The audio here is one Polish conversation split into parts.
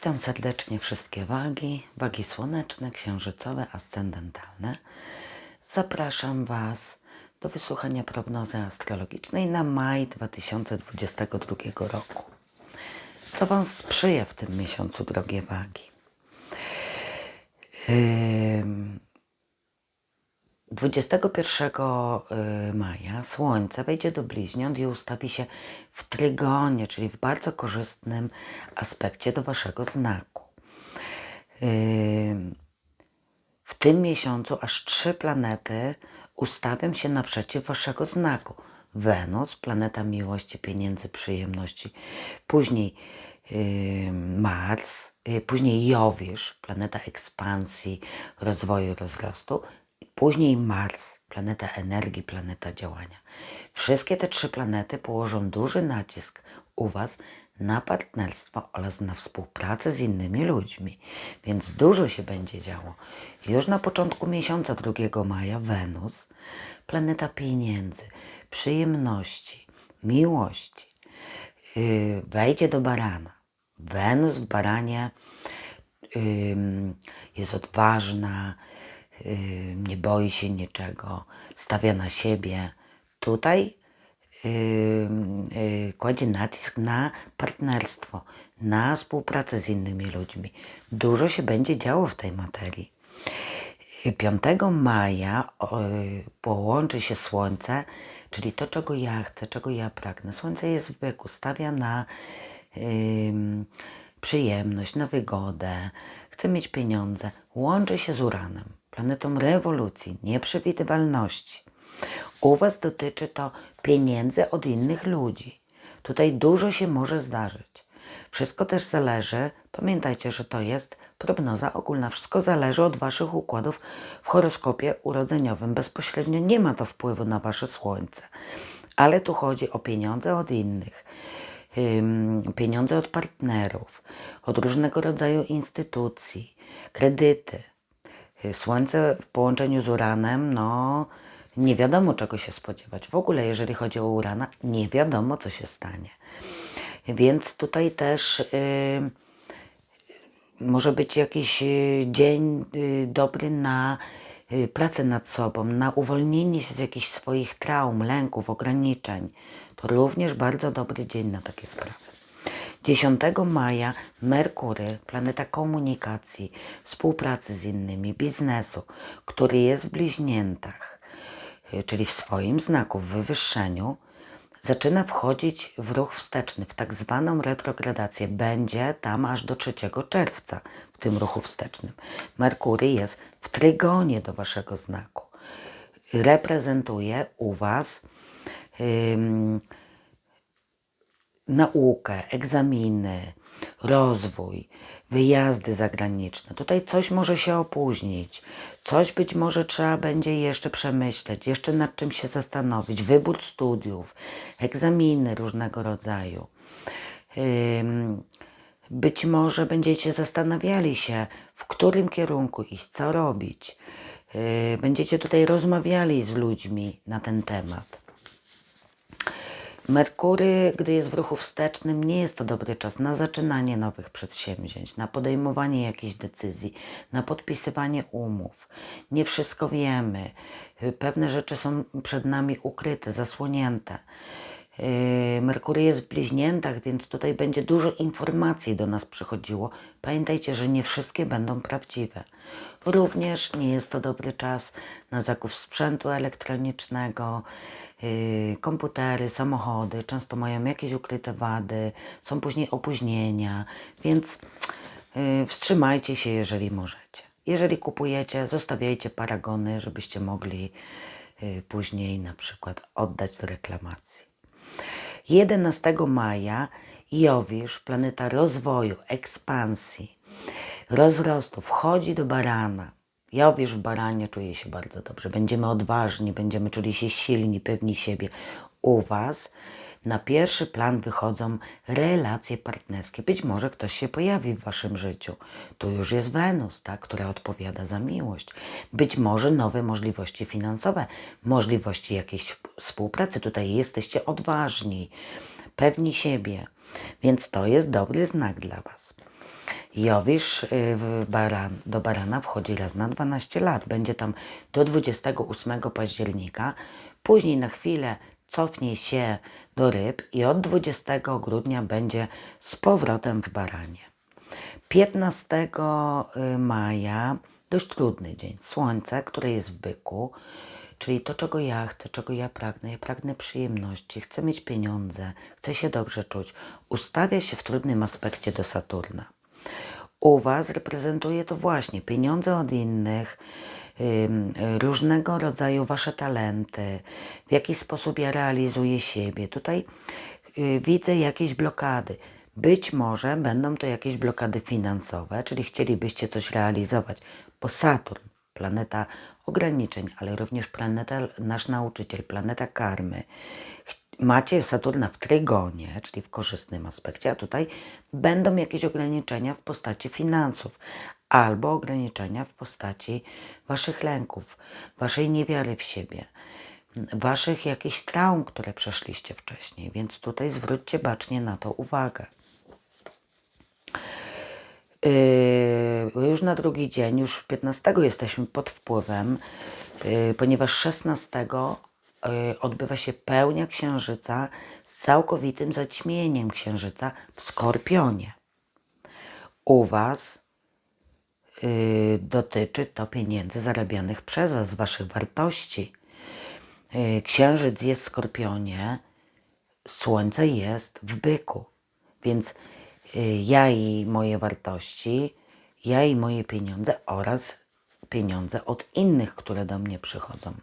Witam serdecznie wszystkie wagi, wagi słoneczne, księżycowe, ascendentalne. Zapraszam Was do wysłuchania prognozy astrologicznej na maj 2022 roku. Co Wam sprzyja w tym miesiącu, drogie wagi? Ym, 21 y, maja Słońce wejdzie do bliźniąt i ustawi się w trygonie, czyli w bardzo korzystnym aspekcie do Waszego znaku. Ym, W tym miesiącu aż trzy planety ustawią się naprzeciw Waszego znaku. Wenus, planeta miłości, pieniędzy, przyjemności. Później ym, Mars, y, później Jowisz, planeta ekspansji, rozwoju, rozrostu. Później Mars, planeta energii, planeta działania. Wszystkie te trzy planety położą duży nacisk u Was na partnerstwo oraz na współpracę z innymi ludźmi, więc dużo się będzie działo. Już na początku miesiąca 2 maja Wenus, planeta pieniędzy, przyjemności, miłości, yy, wejdzie do barana. Wenus w baranie ym, jest odważna, nie boi się niczego, stawia na siebie. Tutaj y, kładzie nacisk na partnerstwo, na współpracę z innymi ludźmi. Dużo się będzie działo w tej materii. 5 maja y, połączy się Słońce, czyli to, czego ja chcę, czego ja pragnę. Słońce jest w byku, stawia na ym, przyjemność, na wygodę, chce mieć pieniądze. Łączy się z Uranem, planetą rewolucji, nieprzewidywalności. U Was dotyczy to pieniędzy od innych ludzi. Tutaj dużo się może zdarzyć. Wszystko też zależy, pamiętajcie, że to jest prognoza ogólna. Wszystko zależy od Waszych układów w horoskopie urodzeniowym. Bezpośrednio nie ma to wpływu na Wasze słońce. Ale tu chodzi o pieniądze od innych, pieniądze od partnerów, od różnego rodzaju instytucji, kredyty. Y, Słońce w połączeniu z Uranem, no nie wiadomo czego się spodziewać. W ogóle, jeżeli chodzi o Urana, nie wiadomo co się stanie. Więc tutaj też y, może być jakiś y, dzień dobry na pracę nad sobą, na uwolnienie się z jakichś swoich traum, lęków, ograniczeń. To również bardzo dobry dzień na takie sprawy. 10 maja Merkury, planeta komunikacji, współpracy z innymi, biznesu, który jest w bliźniętach, czyli w swoim znaku, w wywyższeniu, zaczyna wchodzić w ruch wsteczny, w tak zwaną retrogradację. Będzie tam aż do 3 czerwca w tym ruchu wstecznym. Merkury jest w trygonie do waszego znaku. Reprezentuje u was ym, naukę, egzaminy, rozwój, wyjazdy zagraniczne. Tutaj coś może się opóźnić, coś być może trzeba będzie jeszcze przemyśleć, jeszcze nad czym się zastanowić, wybór studiów, egzaminy różnego rodzaju. Być może będziecie zastanawiali się, w którym kierunku iść, co robić. Yy, Będziecie tutaj rozmawiali z ludźmi na ten temat. Merkury, gdy jest w ruchu wstecznym, nie jest to dobry czas na zaczynanie nowych przedsięwzięć, na podejmowanie jakichś decyzji, na podpisywanie umów. Nie wszystko wiemy. Pewne rzeczy są przed nami ukryte, zasłonięte. Yy, Merkury jest w bliźniętach, więc tutaj będzie dużo informacji do nas przychodziło. Pamiętajcie, że nie wszystkie będą prawdziwe. Również nie jest to dobry czas na zakup sprzętu elektronicznego. Yy, komputery, samochody często mają jakieś ukryte wady, są później opóźnienia, więc yy, wstrzymajcie się, jeżeli możecie. Jeżeli kupujecie, zostawiajcie paragony, żebyście mogli później na przykład oddać do reklamacji. 11 maja Jowisz, planeta rozwoju, ekspansji, rozrostu, wchodzi do barana. Jowisz w baranie czuje się bardzo dobrze. Będziemy odważni, będziemy czuli się silni, pewni siebie. U Was na pierwszy plan wychodzą relacje partnerskie. Być może ktoś się pojawi w Waszym życiu. Tu już jest Wenus, tak, która odpowiada za miłość. Być może nowe możliwości finansowe, możliwości jakiejś współpracy. Tutaj jesteście odważni, pewni siebie. Więc to jest dobry znak dla Was. Jowisz y, baran, do Barana wchodzi raz na 12 lat. Będzie tam do 28 października. Później na chwilę cofnie się do ryb i od 20 grudnia będzie z powrotem w Baranie. 15 y, maja dość trudny dzień. Słońce, które jest w byku, czyli to, czego ja chcę, czego ja pragnę. Ja pragnę przyjemności, chcę mieć pieniądze, chcę się dobrze czuć. Ustawia się w trudnym aspekcie do Saturna. U Was reprezentuje to właśnie pieniądze od innych, różnego rodzaju Wasze talenty, w jaki sposób ja realizuję siebie. Tutaj y, widzę jakieś blokady. Być może będą to jakieś blokady finansowe, czyli chcielibyście coś realizować, bo Saturn, planeta ograniczeń, ale również planeta, nasz nauczyciel, planeta karmy. Macie Saturna w trygonie, czyli w korzystnym aspekcie, a tutaj będą jakieś ograniczenia w postaci finansów albo ograniczenia w postaci waszych lęków, waszej niewiary w siebie waszych jakichś traum, które przeszliście wcześniej, więc tutaj zwróćcie bacznie na to uwagę. Yy, już na drugi dzień, już 15 jesteśmy pod wpływem, yy, ponieważ 16 yy, odbywa się pełnia księżyca z całkowitym zaćmieniem księżyca w Skorpionie. U Was dotyczy to pieniędzy zarabianych przez Was, Waszych wartości. Yy, Księżyc jest w Skorpionie, Słońce jest w byku. Więc y, ja i moje wartości, ja i moje pieniądze oraz pieniądze od innych, które do mnie przychodzą.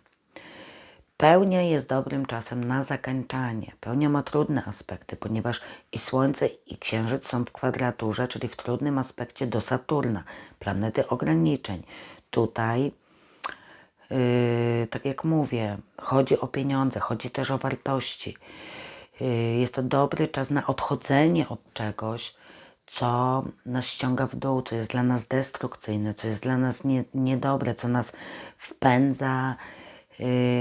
Pełnia jest dobrym czasem na zakończanie. Pełnia ma trudne aspekty, ponieważ i Słońce, i Księżyc są w kwadraturze, czyli w trudnym aspekcie do Saturna, planety ograniczeń. Tutaj Yy, tak jak mówię, chodzi o pieniądze, chodzi też o wartości. Yy, jest to dobry czas na odchodzenie od czegoś, co nas ściąga w dół, co jest dla nas destrukcyjne, co jest dla nas nie, niedobre, co nas wpędza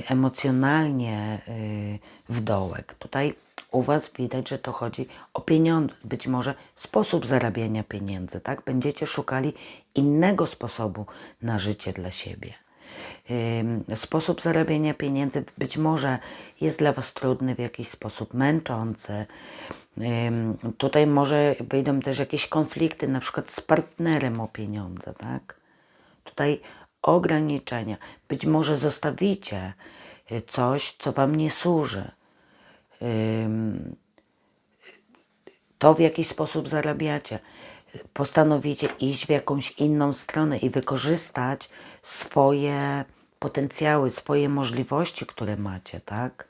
emocjonalnie yy, w dołek. Tutaj u Was widać, że to chodzi o pieniądze, być może sposób zarabiania pieniędzy, tak? Będziecie szukali innego sposobu na życie dla siebie. Sposób zarabiania pieniędzy być może jest dla Was trudny, w jakiś sposób męczący. Tutaj może wyjdą też jakieś konflikty, na przykład z partnerem o pieniądze, tak? Tutaj ograniczenia. Być może zostawicie y, coś, co Wam nie służy. To, w jaki sposób zarabiacie. Postanowicie iść w jakąś inną stronę i wykorzystać swoje potencjały, swoje możliwości, które macie, tak?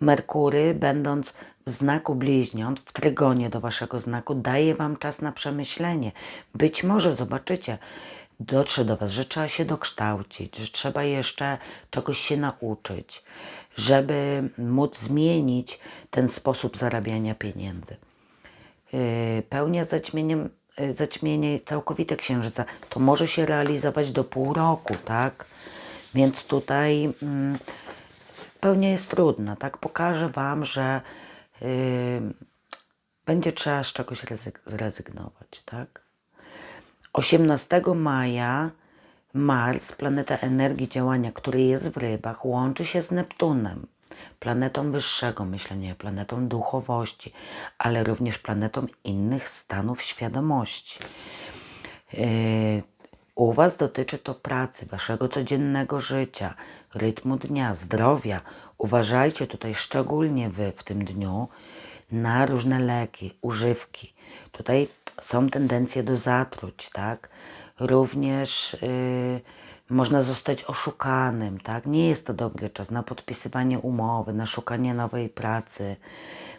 Merkury, będąc w znaku bliźniąt, w trygonie do waszego znaku, daje wam czas na przemyślenie. Być może zobaczycie, dotrze do was, że trzeba się dokształcić, że trzeba jeszcze czegoś się nauczyć, żeby móc zmienić ten sposób zarabiania pieniędzy. Yy, pełnia zaćmieniem, yy, zaćmienie całkowite księżyca, to może się realizować do pół roku, tak? Więc tutaj mm, pełnia jest trudna, tak? Pokażę Wam, że yy, będzie trzeba z czegoś rezyg- zrezygnować, tak? 18 maja Mars, planeta energii działania, który jest w rybach, łączy się z Neptunem, planetą wyższego myślenia, planetą duchowości, ale również planetą innych stanów świadomości. Yy, U Was dotyczy to pracy, Waszego codziennego życia, rytmu dnia, zdrowia. Uważajcie tutaj szczególnie Wy w tym dniu na różne leki, używki. Tutaj są tendencje do zatruć, tak? Również yy, można zostać oszukanym, tak? Nie jest to dobry czas na podpisywanie umowy, na szukanie nowej pracy,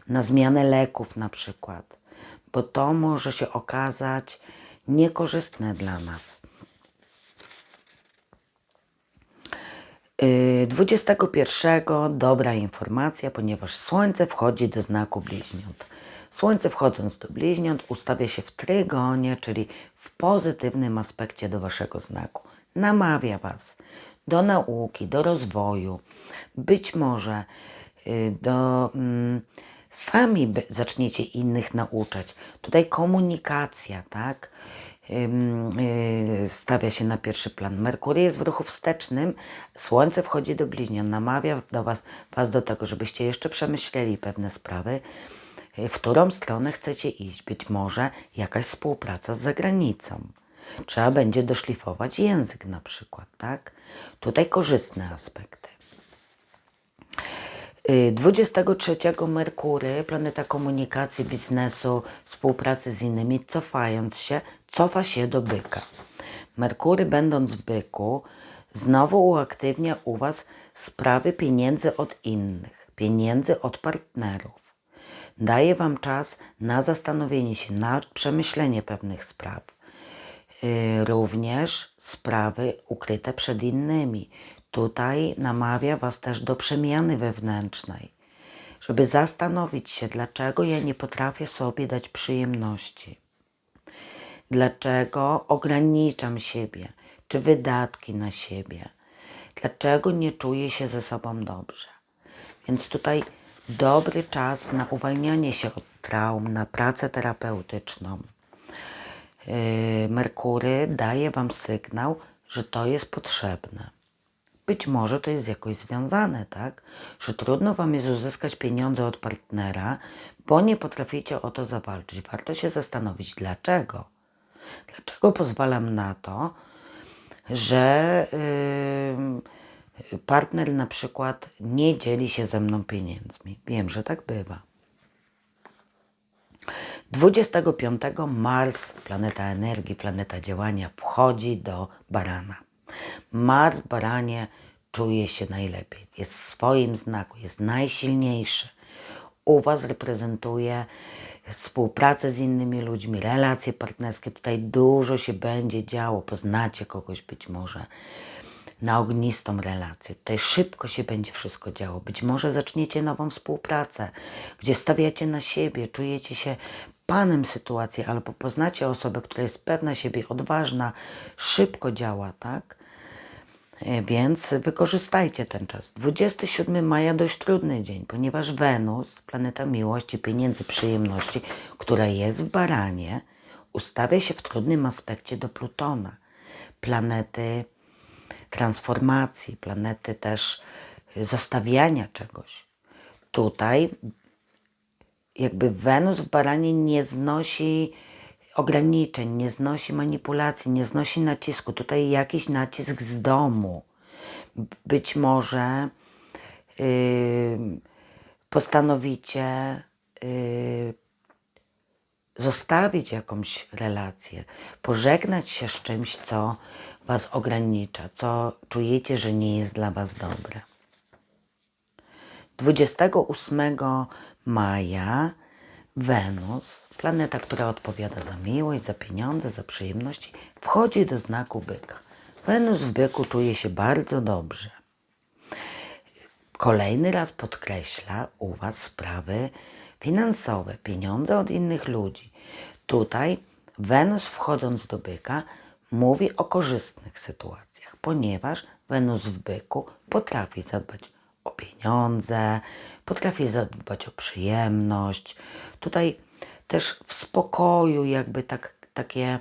na zmianę leków na przykład, bo to może się okazać niekorzystne dla nas. 21 dobra informacja, ponieważ Słońce wchodzi do znaku bliźniąt. Słońce wchodząc do bliźniąt ustawia się w trygonie, czyli w pozytywnym aspekcie do waszego znaku. Namawia was do nauki, do rozwoju, być może yy, do mm, sami zaczniecie innych nauczać. Tutaj komunikacja, tak? Yy, stawia się na pierwszy plan. Merkury jest w ruchu wstecznym, Słońce wchodzi do bliźnion, namawia do was, was do tego, żebyście jeszcze przemyśleli pewne sprawy, yy, w którą stronę chcecie iść. Być może jakaś współpraca z zagranicą. Trzeba będzie doszlifować język na przykład, tak? Tutaj korzystne aspekty. Y, 23 Merkury, planeta komunikacji, biznesu, współpracy z innymi, cofając się, cofa się do byka. Merkury, będąc w byku, znowu uaktywnia u Was sprawy pieniędzy od innych, pieniędzy od partnerów. Daje Wam czas na zastanowienie się, na przemyślenie pewnych spraw. Y, również sprawy ukryte przed innymi. Tutaj namawia Was też do przemiany wewnętrznej, żeby zastanowić się, dlaczego ja nie potrafię sobie dać przyjemności. Dlaczego ograniczam siebie, czy wydatki na siebie? Dlaczego nie czuję się ze sobą dobrze? Więc tutaj dobry czas na uwalnianie się od traum, na pracę terapeutyczną. Yy, Merkury daje Wam sygnał, że to jest potrzebne. Być może to jest jakoś związane, tak? Że trudno Wam jest uzyskać pieniądze od partnera, bo nie potraficie o to zawalczyć. Warto się zastanowić, dlaczego. Dlaczego pozwalam na to, że yy, partner na przykład nie dzieli się ze mną pieniędzmi? Wiem, że tak bywa. 25 Mars, planeta energii, planeta działania, wchodzi do barana. Mars w baranie czuje się najlepiej, jest w swoim znaku, jest najsilniejszy. U Was reprezentuje współpracę z innymi ludźmi, relacje partnerskie. Tutaj dużo się będzie działo, poznacie kogoś być może na ognistą relację. Tutaj szybko się będzie wszystko działo. Być może zaczniecie nową współpracę, gdzie stawiacie na siebie, czujecie się panem sytuacji, albo poznacie osobę, która jest pewna siebie, odważna, szybko działa, tak? E, Więc wykorzystajcie ten czas. 27 maja dość trudny dzień, ponieważ Wenus, planeta miłości, pieniędzy, przyjemności, która jest w baranie, ustawia się w trudnym aspekcie do Plutona. Planety transformacji, planety też zostawiania czegoś. Tutaj jakby Wenus w baranie nie znosi ograniczeń, nie znosi manipulacji, nie znosi nacisku. Tutaj jakiś nacisk z domu. Być może yy, postanowicie yy, zostawić jakąś relację, pożegnać się z czymś, co Was ogranicza, co czujecie, że nie jest dla Was dobre. 28 maja Wenus, planeta, która odpowiada za miłość, za pieniądze, za przyjemności, wchodzi do znaku byka. Wenus w byku czuje się bardzo dobrze. Kolejny raz podkreśla u Was sprawy finansowe, pieniądze od innych ludzi. Tutaj Wenus wchodząc do byka mówi o korzystnych sytuacjach, ponieważ Wenus w byku potrafi zadbać o pieniądze, potrafi zadbać o przyjemność. Tutaj też w spokoju, jakby tak, takie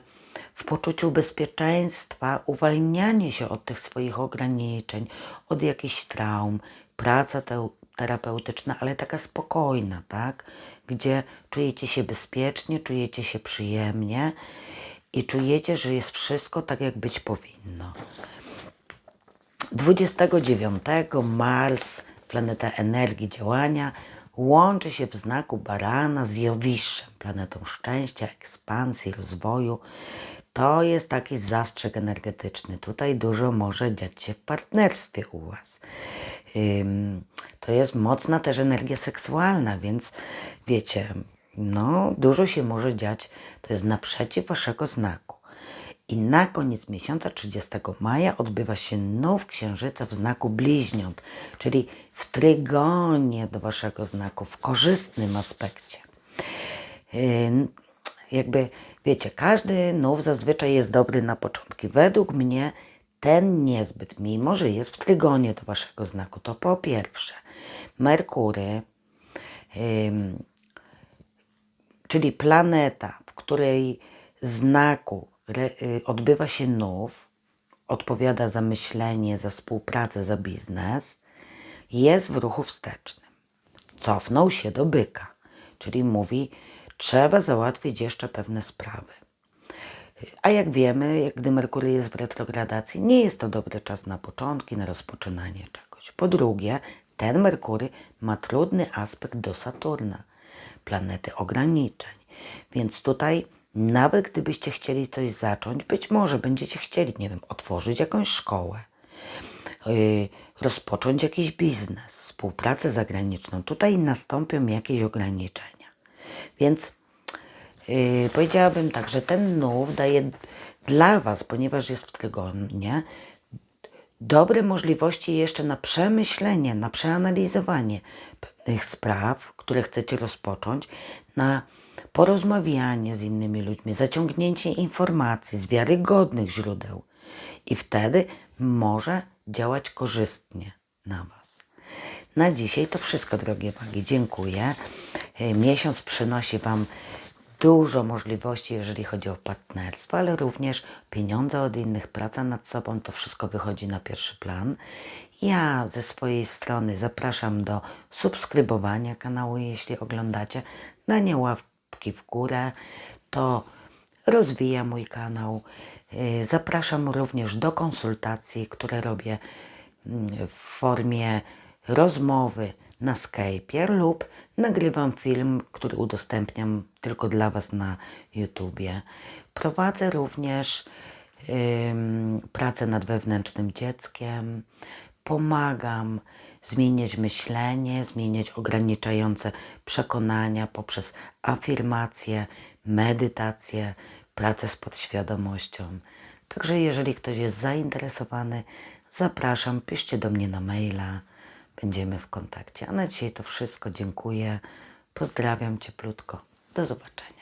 w poczuciu bezpieczeństwa, uwalnianie się od tych swoich ograniczeń, od jakichś traum, praca te, terapeutyczna, ale taka spokojna, tak? Gdzie czujecie się bezpiecznie, czujecie się przyjemnie i czujecie, że jest wszystko tak, jak być powinno. 29 Mars, planeta energii działania, łączy się w znaku barana z Jowiszem, planetą szczęścia, ekspansji, rozwoju. To jest taki zastrzeg energetyczny. Tutaj dużo może dziać się w partnerstwie u Was. To jest mocna też energia seksualna, więc wiecie, no dużo się może dziać. To jest naprzeciw Waszego znaku. I na koniec miesiąca 30 maja odbywa się nów księżyca w znaku bliźniąt, czyli w trygonie do waszego znaku, w korzystnym aspekcie. Jakby, wiecie, każdy nów zazwyczaj jest dobry na początki. Według mnie ten niezbyt, mimo że jest w trygonie do waszego znaku, to po pierwsze Merkury, czyli planeta, w której znaku odbywa się nów, odpowiada za myślenie, za współpracę, za biznes, jest w ruchu wstecznym. Cofnął się do byka, czyli mówi, trzeba załatwić jeszcze pewne sprawy. A jak wiemy, gdy Merkury jest w retrogradacji, nie jest to dobry czas na początki, na rozpoczynanie czegoś. Po drugie, ten Merkury ma trudny aspekt do Saturna, planety ograniczeń. Więc tutaj, nawet gdybyście chcieli coś zacząć, być może będziecie chcieli, nie wiem, otworzyć jakąś szkołę, yy, rozpocząć jakiś biznes, współpracę zagraniczną. Tutaj nastąpią jakieś ograniczenia. Więc Yy, powiedziałabym tak, że ten nów daje dla Was, ponieważ jest w trygonie, dobre możliwości jeszcze na przemyślenie, na przeanalizowanie pewnych spraw, które chcecie rozpocząć, na porozmawianie z innymi ludźmi, zaciągnięcie informacji z wiarygodnych źródeł i wtedy może działać korzystnie na Was. Na dzisiaj to wszystko, drogie wagi. Dziękuję. Yy, Miesiąc przynosi Wam dużo możliwości, jeżeli chodzi o partnerstwo, ale również pieniądze od innych, praca nad sobą, to wszystko wychodzi na pierwszy plan. Ja ze swojej strony zapraszam do subskrybowania kanału, jeśli oglądacie, dania łapki w górę, to rozwija mój kanał. Yy, Zapraszam również do konsultacji, które robię mm, w formie rozmowy na Skype'ie lub nagrywam film, który udostępniam tylko dla Was na YouTubie. Prowadzę również pracę nad wewnętrznym dzieckiem. Pomagam zmieniać myślenie, zmieniać ograniczające przekonania poprzez afirmację, medytację, pracę z podświadomością. Także jeżeli ktoś jest zainteresowany, zapraszam, piszcie do mnie na maila. Będziemy w kontakcie. A na dzisiaj to wszystko. Dziękuję. Pozdrawiam cieplutko. Do zobaczenia.